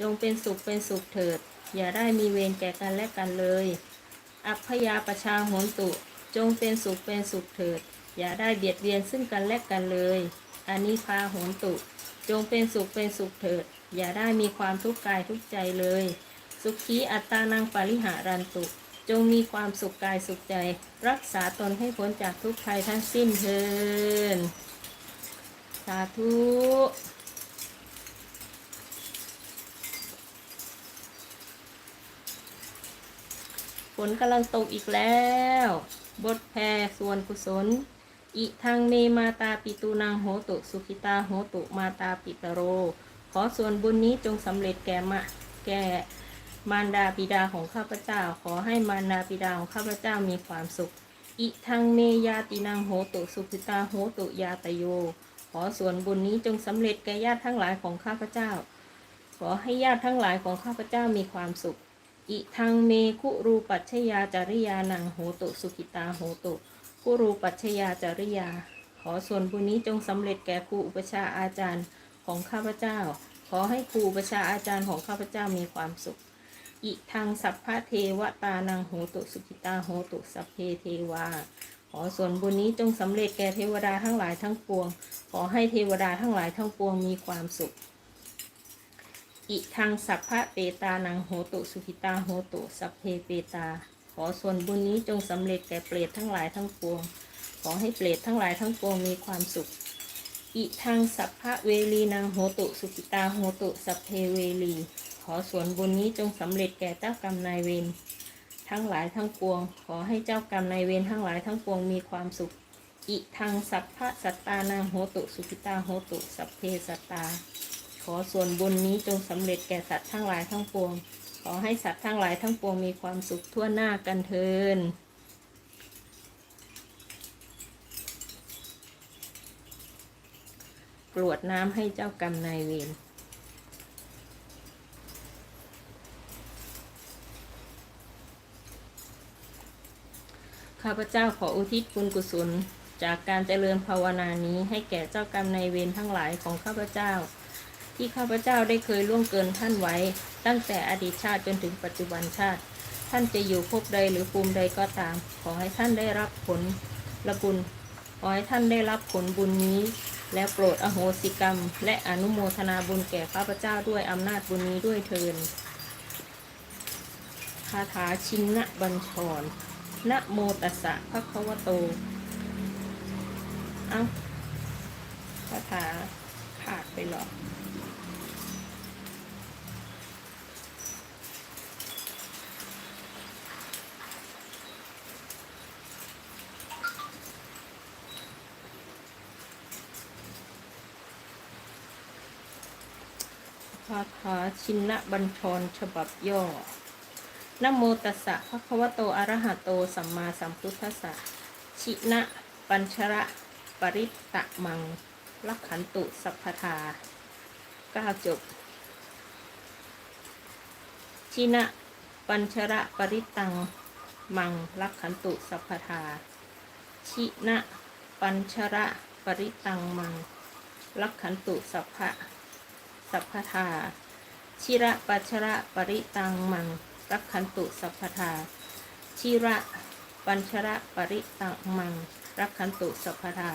จงเป็นสุขเป็นสุขเถิด อย่าได้มีเวรแก่กันและกันเลย อัพพยาประชาโหนตุ จงเป็นสุขเป็นสุขเถิด อย่าได้เบียดเบียนซึ่งกันและกันเลยอานิพาโหนตุ จงเป็นสุขเป็นสุขเถิด อย่าได้มีความทุกข์กายทุกใจเลย สุขีอัตตานังปริหารันตุ จงมีความสุขกายสุขใจ รักษาตนให้พ้นจากทุกภัยทั้งสิ้นเทินสาธุ นกำลังตกอีกแล้ว บทแพรส่วนกุศล อิทางเมมาตาปิตูนางโหตุสุขิตาโหตุมาตาปิตโร ขอส่วนบุญนี้จงสำเร็จแก่มะแก่มารดาบิดาของข้าพเจ้า ขอให้มารดาบิดาของข้าพเจ้ามีความสุข อิทังเมยาตินางโหตุสุขิตาโหตุยาตโย ขอส่วนบุญนี้จงสำเร็จแก่ญาติทั้งหลายของข้าพเจ้า ขอให้ญาติทั้งหลายของข้าพเจ้ามีความสุข อิทังเมคุรูปัชยาจริยานังโหตุสุขิตาโหตุคุรูปัชยาจริยา ขอส่วนบุญนี้จงสำเร็จแก่ครูอุปชาอาจารย์ของข้าพเจ้า ขอให้ครูอุปชาอาจารย์ของข้าพเจ้ามีความสุข อิทังสัพพะเทวตานังโหตุสุขิตาโหตุสัพเพเทวา ขอส่วนบุญนี้จงสำเร็จแก่เทวดาทั้งหลายทั้งปวง ขอให้เทวดาทั้งหลายทั้งปวงมีความสุข อิทังสัพพะเปตานังโหตุสุขิตาโหตุสัพเพเปตา ขอส่วนบุญนี้จงสำเร็จแก่เปรตทั้งหลายทั้งปวง ขอให้เปรตทั้งหลายทั้งปวงมีความสุข อิทังสัพพะเวลีนังโหตุสุขิตาโหตุสัพเพเวลี ขอส่วนบุญนี้จงสำเร็จแก่เจ้ากรรมนายเวรทั้งหลายทั้งปวง ขอให้เจ้ากรรมนายเวรทั้งหลายทั้งปวงมีความสุข อิทังสัพพะสัตตานังโหตุสุขิตาโหตุสัพเพสัตตา ขอส่วนบุญนี้จงสำเร็จแก่สัตว์ทั้งหลายทั้งปวง ขอให้สัตว์ทั้งหลายทั้งปวงมีความสุขทั่วหน้ากันเทินกรวดน้ำให้เจ้ากรรมนายเวรข้าพเจ้าขออุทิศบุญกุศล จากการเจริญภาวนานี้ให้แก่เจ้ากรรมนายเวรทั้งหลายของข้าพเจ้า ที่ข้าพเจ้าได้เคยล่วงเกินท่านไว้ ตั้งแต่อดีตชาติจนถึงปัจจุบันชาติ ท่านจะอยู่ภพใดหรือภูมิใดก็ตาม ขอให้ท่านได้รับผลละบุญขอให้ท่านได้รับผลบุญนี้ และโปรดอโหสิกรรม และอนุโมทนาบุญแก่ข้าพเจ้าด้วยอำนาจบุญนี้ด้วยเทินคาถาชินนะบัญชรนะโมตัสสะภะคะวะโต เอ้าคาถาขาดไปหรอาถาชินะบัญชรฉบับย่อนโมตัสสะภะคะวะโตอะระหะโตสัมมาสัมพุทธัสสะชินะปัญชระปริตตะมังลักขันตุสัพพทาเก้าจบ ชินะปัญชระปริตตังมังลักขันตุสัพพทา ชินะปัญชระปริตตังมังลักขันตุสัพพะ สัพพทา ชิระปัชระปริตังมังรักขันตุสัพพทา ชิระปัญชระปริตังมังรักขันตุสัพพทา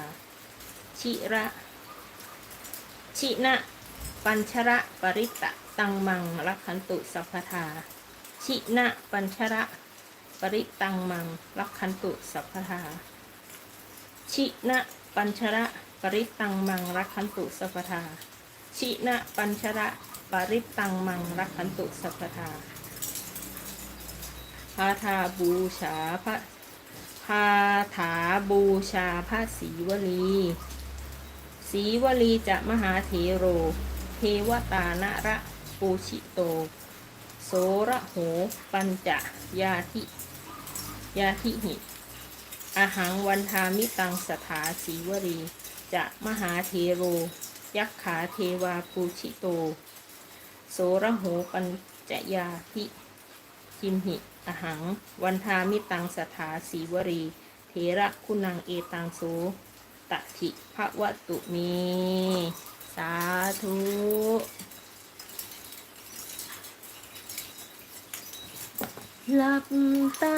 ชิระชินะปัญชระปริตะตังมังรักขันตุสัพพทา ชินะปัญชระปริตังมังรักขันตุสัพพทา ชินะปัญชระปริตังมังรักขันตุสัพพทา ชินะปัญชระปริตตังมังรักขันตุสัพทาพาทาบูชาพระพาถาบูชาพระศรีวลีศรีวลีจะมหาเถโร เทวตานะระปูชิโต โสระโห ปัญจยาธิ ยาธิหิอาหังวันทามิตังสถาศรีวลีจะมหาเทโร ยักขาเทวาปูชิโต โสระโหปัญจยาพิจิมหิ อหัง วันทามิตังสถาสีวรี เทระคุณังเอตังโสตถิภวตุมี สาธุหลับตา